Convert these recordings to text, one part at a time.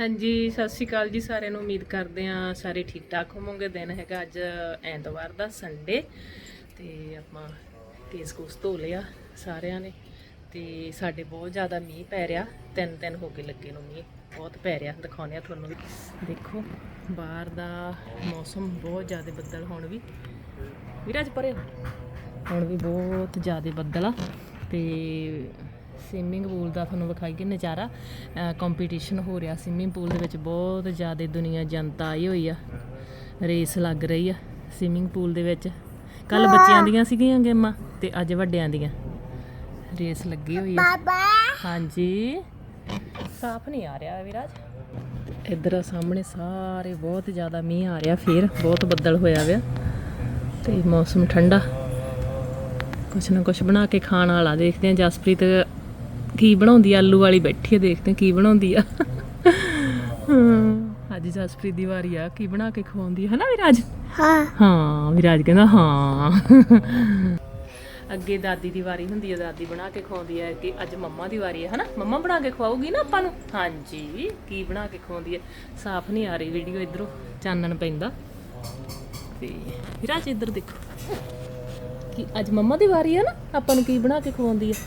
ਹਾਂਜੀ, ਸਤਿ ਸ਼੍ਰੀ ਅਕਾਲ ਜੀ ਸਾਰਿਆਂ ਨੂੰ। ਉਮੀਦ ਕਰਦੇ ਹਾਂ ਸਾਰੇ ਠੀਕ ਠਾਕ ਹੋਵੋਗੇ। ਦਿਨ ਹੈਗਾ ਅੱਜ ਐਤਵਾਰ ਦਾ ਸੰਡੇ ਤੇ ਆਪਾਂ ਕੇਸ ਕੋਸ ਧੋ ਲਿਆ ਸਾਰਿਆਂ ਨੇ। ਤੇ ਸਾਡੇ ਬਹੁਤ ਜ਼ਿਆਦਾ ਮੀਂਹ ਪੈ ਰਿਹਾ। ਤਿੰਨ ਤਿੰਨ ਹੋ ਕੇ ਲੱਗੇ ਨੂੰ ਮੀਂਹ। ਬਹੁਤ ਪੈ ਰਿਹਾ। ਦਿਖਾਉਂਦੇ ਆ ਤੁਹਾਨੂੰ ਵੀ। ਦੇਖੋ, ਬਾਹਰ ਦਾ ਮੌਸਮ ਬਹੁਤ ਜ਼ਿਆਦਾ ਬੱਦਲ ਹੁਣ ਵੀ। ਵੀਰਾਜ ਪਰੇ ਹੁਣ ਵੀ ਬਹੁਤ ਜ਼ਿਆਦਾ ਬੱਦਲ ਆ। ਤੇ ਸਵਿਮਿੰਗ ਪੂਲ ਦਾ ਤੁਹਾਨੂੰ ਵਿਖਾਈਏ ਨਜ਼ਾਰਾ ਕੰਪੀਟੀਸ਼ਨ ਹੋ ਰਿਹਾ। ਸਵਿਮਿੰਗ ਪੂਲ ਦੇ ਵਿੱਚ ਬਹੁਤ ਜ਼ਿਆਦਾ ਦੁਨੀਆ ਜਨਤਾ ਆਈ ਹੋਈ ਆ। ਰੇਸ ਲੱਗ ਰਹੀ ਆ ਸਵਿਮਿੰਗ ਪੂਲ ਦੇ ਵਿੱਚ। ਕੱਲ ਬੱਚਿਆਂ ਦੀਆਂ ਸੀਗੀਆਂ ਗੇਮਾਂ ਤੇ ਅੱਜ ਵੱਡਿਆਂ ਦੀਆਂ। ਰੇਸ ਲੱਗੀ ਹੋਈ ਆ। ਹਾਂਜੀ। ਸਾਫ਼ ਨਹੀਂ ਆ ਰਿਹਾ ਵਿਰਾਜ। ਇੱਧਰ ਸਾਹਮਣੇ ਸਾਰੇ ਬਹੁਤ ਜ਼ਿਆਦਾ ਮੀਂਹ ਆ ਰਿਹਾ ਫੇਰ ਬਹੁਤ ਬੱਦਲ ਹੋਇਆ ਵਿਆ ਤੇ ਮੌਸਮ ਠੰਡਾ। ਕੁਛ ਨਾ ਕੁਛ ਬਣਾ ਕੇ ਖਾਣ ਵਾਲਾ ਦੇਖਦੇ ਆ ਜਸਪ੍ਰੀਤ ਕੀ ਬਣਾਉਂਦੀ ਆ? ਆਲੂ ਵਾਲੀ ਬੈਠੀ ਆ ਦੇਖਦੇ ਆ ਕੀ ਬਣਾਉਂਦੀ ਆ। ਹਾਂ। ਅੱਜ ਜਸਪ੍ਰੀਤ ਦੀ ਵਾਰੀ ਆ ਕੀ ਬਣਾ ਕੇ ਖਵਾਉਂਦੀ ਹੈ ਨਾ ਵਿਰਾਜ? ਹਾਂ। ਹਾਂ ਵਿਰਾਜ ਕਹਿੰਦਾ ਹਾਂ। ਅੱਗੇ ਦਾਦੀ ਦੀ ਵਾਰੀ ਹੁੰਦੀ ਹੈ ਦਾਦੀ ਬਣਾ ਕੇ ਖਵਾਉਂਦੀ ਹੈ ਕਿ ਅੱਜ ਮੰਮਾ ਦੀ ਵਾਰੀ ਹੈ ਹਨਾ? ਮੰਮਾ ਬਣਾ ਕੇ ਖਵਾਉਗੀ ਨਾ ਆਪਾਂ ਨੂੰ? ਹਾਂਜੀ ਕੀ ਬਣਾ ਕੇ ਖਵਾਉਂਦੀ ਹੈ ਸਾਫ਼ ਨਹੀਂ ਆ ਰਹੀ ਵੀਡੀਓ ਇਧਰੋਂ ਚਾਨਣ ਪੈਂਦਾ। ਤੇ ਵਿਰਾਜ ਇੱਧਰ ਦੇਖੋ। ਕਿ ਅੱਜ ਮੰਮਾ ਦੀ ਵਾਰੀ ਹੈ ਨਾ ਆਪਾਂ ਨੂੰ ਕੀ ਬਣਾ ਕੇ ਖਵਾਉਂਦੀ ਹੈ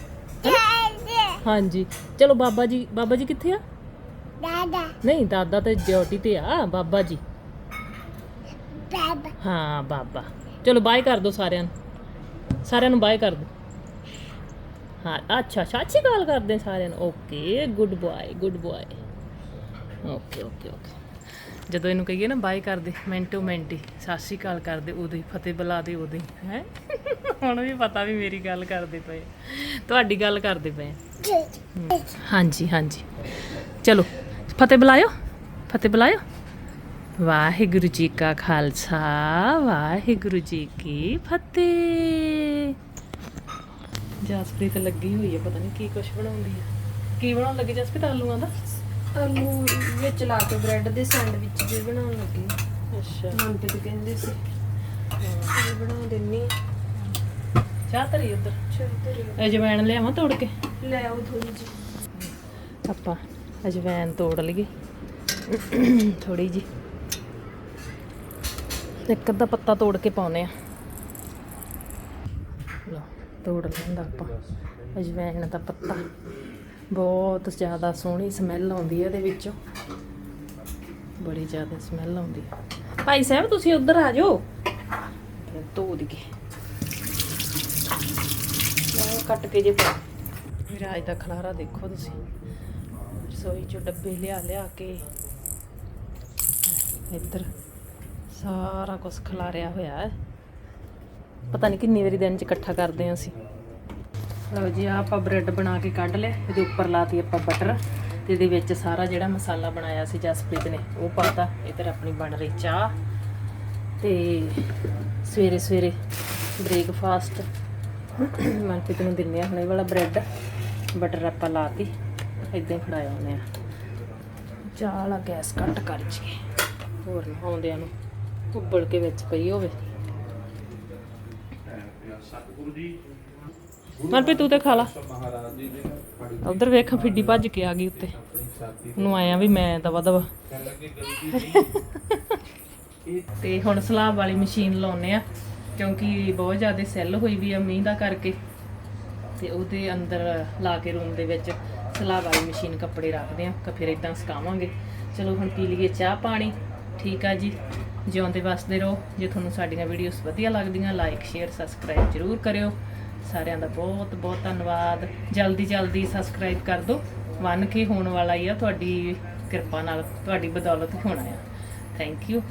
ਹਾਂਜੀ। ਚਲੋ ਬਾਬਾ ਜੀ ਬਾਬਾ ਜੀ ਕਿੱਥੇ ਆ? ਦਾਦਾ। ਨਹੀਂ ਦਾਦਾ ਤੇ ਡਿਊਟੀ ਤੇ ਆ। ਬਾਬਾ ਜੀ। ਬਾਬਾ ਹਾਂ ਬਾਬਾ। ਚਲੋ ਬਾਏ ਕਰ ਦੋ ਸਾਰਿਆਂ ਨੂੰ। ਸਾਰਿਆਂ ਨੂੰ ਬਾਏ ਕਰ ਦੋ। ਹਾਂ ਅੱਛਾ ਸੱਚੀ ਗੱਲ ਕਰਦੇ ਸਾਰਿਆਂ ਨੂੰ। Okay good boy good boy okay okay okay ਜਦੋਂ ਇਹਨੂੰ ਕਹੀਏ ਨਾ, ਬਾਏ ਕਰਦੇ, ਮਿੰਟੋ ਮਿੰਟ ਹੀ, ਸਤਿ ਸ਼੍ਰੀ ਅਕਾਲ ਕਰਦੇ ਉਦੋਂ ਹੀ, ਫਤਿਹ ਬੁਲਾ ਦੇ ਉਦੋਂ ਹੀ, ਹੈ? ਹੁਣ ਵੀ ਪਤਾ ਵੀ ਮੇਰੀ ਗੱਲ ਕਰਦੇ ਪਏ ਤੁਹਾਡੀ ਗੱਲ ਕਰਦੇ ਪਏ ਹਾਂਜੀ ਹਾਂਜੀ। ਚਲੋ, ਫਤਿਹ ਬੁਲਾਇਓ ਫਤਿਹ ਬੁਲਾਇਓ। ਵਾਹਿਗੁਰੂ ਜੀ ਕਾ ਖਾਲਸਾ, ਵਾਹਿਗੁਰੂ ਜੀ ਕੀ ਫਤਿਹ। ਜਸਪ੍ਰੀਤ ਲੱਗੀ ਹੋਈ ਹੈ ਪਤਾ ਨਹੀਂ ਕੀ ਕੁਛ ਬਣਾਉਂਦੀ ਹੈ ਕੀ ਬਣਾਉਣ ਲੱਗੀ ਜਸਪ੍ਰੀਤ, ਆਲੂਆਂ ਦਾ? ਆਲੂ ਵਿੱਚ ਲਾ ਕੇ ਬ੍ਰੈਡ ਦੇ ਸੈਂਡਵਿਚ ਜੇ ਬਣਾਉਣ ਲੱਗੀ। ਅੱਛਾ। ਮਨਪ੍ਰੀਤ ਕਹਿੰਦੇ ਸੀ। ਇਹ ਬਣਾ ਦਿੰਨੀ ਆ। ਚਾਹ ਧਰੀ ਉੱਧਰ। ਚਲ ਤੇਰੇ ਅਜਵਾਇਣ ਲਿਆਵਾਂ ਤੋੜ ਕੇ? ਲੈ ਆਓ ਥੋੜੀ ਜੀ ਆਪਾਂ ਅਜਵਾਇਣ ਤੋੜ ਲਈਏ। ਥੋੜੀ ਜੀ ਇੱਕ ਅੱਧਾ ਪੱਤਾ ਤੋੜ ਕੇ ਪਾਉਨੇ ਆ। ਲਓ ਤੋੜ ਲੈਂਦਾ ਆਪਾਂ। ਅਜਵਾਇਣ ਦਾ ਪੱਤਾ। ਬਹੁਤ ਜ਼ਿਆਦਾ ਸੋਹਣੀ ਸਮੈਲ ਆਉਂਦੀ ਹੈ ਇਹਦੇ ਵਿੱਚੋਂ। ਬੜੀ ਜ਼ਿਆਦਾ ਸਮੈਲ ਆਉਂਦੀ ਹੈ ਭਾਈ ਸਾਹਿਬ, ਤੁਸੀਂ ਉੱਧਰ ਆ ਜਾਓ। ਧੋ ਦਈਏ। ਮੈਂ ਕੱਟ ਕੇ ਜੇ ਪਾ ਵਿਰਾਜ ਦਾ ਖਲਾਰਾ ਦੇਖੋ ਤੁਸੀਂ। ਰਸੋਈ ਚੋਂ ਡੱਬੇ ਲਿਆ ਲਿਆ ਕੇ। ਇੱਧਰ ਸਾਰਾ ਕੁਝ ਖਲਾਰਿਆ ਹੋਇਆ ਹੈ। ਪਤਾ ਨਹੀਂ ਕਿੰਨੀ ਵਾਰੀ ਦਿਨ ਚ ਇਕੱਠਾ ਕਰਦੇ ਹਾਂ ਅਸੀਂ। ਲਓ ਜੀ, ਆਹ ਆਪਾਂ ਬ੍ਰੈਡ ਬਣਾ ਕੇ ਕੱਢ ਲਿਆ, ਇਹਦੇ ਉੱਪਰ ਲਾਤੀ ਆਪਾਂ ਬਟਰ, ਤੇ ਇਹਦੇ ਵਿੱਚ ਸਾਰਾ ਜਿਹੜਾ ਮਸਾਲਾ ਬਣਾਇਆ ਸੀ ਜਸਪ੍ਰੀਤ ਨੇ, ਉਹ ਪਾਤਾ, ਇੱਧਰ ਆਪਣੀ ਬਣ ਰਹੀ ਚਾਹ, ਤੇ ਸਵੇਰੇ ਸਵੇਰੇ ਬ੍ਰੇਕਫਾਸਟ ਮਨਪ੍ਰੀਤ ਨੂੰ ਦਿੰਨੇ ਆ ਹੁਣ ਇਹ ਵਾਲਾ ਬ੍ਰੈਡ, ਬਟਰ ਆਪਾਂ ਲਾਤੀ ਇਦਾਂ ਹੀ ਖੜਾਇਆ ਉਹਨੇ ਆ। ਚਾਹ ਵਾਲਾ ਗੈਸ ਘੱਟ ਕਰ ਜੀ ਹੋਰ ਨਾ ਆਉਂਦਿਆਂ ਨੂੰ ਉੱਬਲ ਕੇ ਵਿੱਚ ਪਈ ਹੋਵੇ। ਮਨਪ੍ਰੀਤ ਤੂੰ ਤੇ ਖਾ ਲਾ। ਉਧਰ ਵੇਖ ਫਿੱਡੀ ਭੱਜ ਕੇ ਆ ਗਈ ਉੱਤੇ। ਉਹਨੂੰ ਆਇਆ ਵੀ ਮੈਂ ਦਵਾ ਦਵਾ। ਤੇ ਹੁਣ ਸਲਾਬ ਵਾਲੀ ਮਸ਼ੀਨ ਲਾਉਨੇ ਆ ਕਿਉਂਕਿ ਬਹੁਤ ਜ਼ਿਆਦਾ ਸੈੱਲ ਹੋਈ ਵੀ ਆ ਮੀਂਹ ਦਾ ਕਰਕੇ। ਤੇ ਉਹਦੇ ਅੰਦਰ ਲਾ ਕੇ ਰੂਮ ਦੇ ਵਿੱਚ ਸਲਾਬ ਵਾਲੀ ਮਸ਼ੀਨ ਕੱਪੜੇ ਰੱਖਦੇ ਆ ਕਿ ਫਿਰ ਇਦਾਂ ਸੁਕਾਵਾਂਗੇ। ਚਲੋ ਹੁਣ ਪੀ ਲਈਏ ਚਾਹ ਪਾਣੀ। ਠੀਕ ਆ ਜੀ। ਜਿਉਂਦੇ ਵਸਦੇ ਰਹੋ। ਜੇ ਤੁਹਾਨੂੰ ਸਾਡੀਆਂ ਵੀਡੀਓਜ਼ ਵਧੀਆ ਲੱਗਦੀਆਂ ਲਾਈਕ ਸ਼ੇਅਰ ਸਬਸਕ੍ਰਾਈਬ ਜਰੂਰ ਕਰਿਓ। ਸਾਰਿਆਂ ਦਾ ਬਹੁਤ ਬਹੁਤ ਧੰਨਵਾਦ। ਜਲਦੀ ਜਲਦੀ ਸਬਸਕ੍ਰਾਈਬ ਕਰ ਦਿਓ। 1k ਹੋਣ ਵਾਲਾ ਹੀ ਆ ਤੁਹਾਡੀ ਕਿਰਪਾ ਨਾਲ, ਤੁਹਾਡੀ ਬਦੌਲਤ ਹੋਣਾ ਆ। Thank you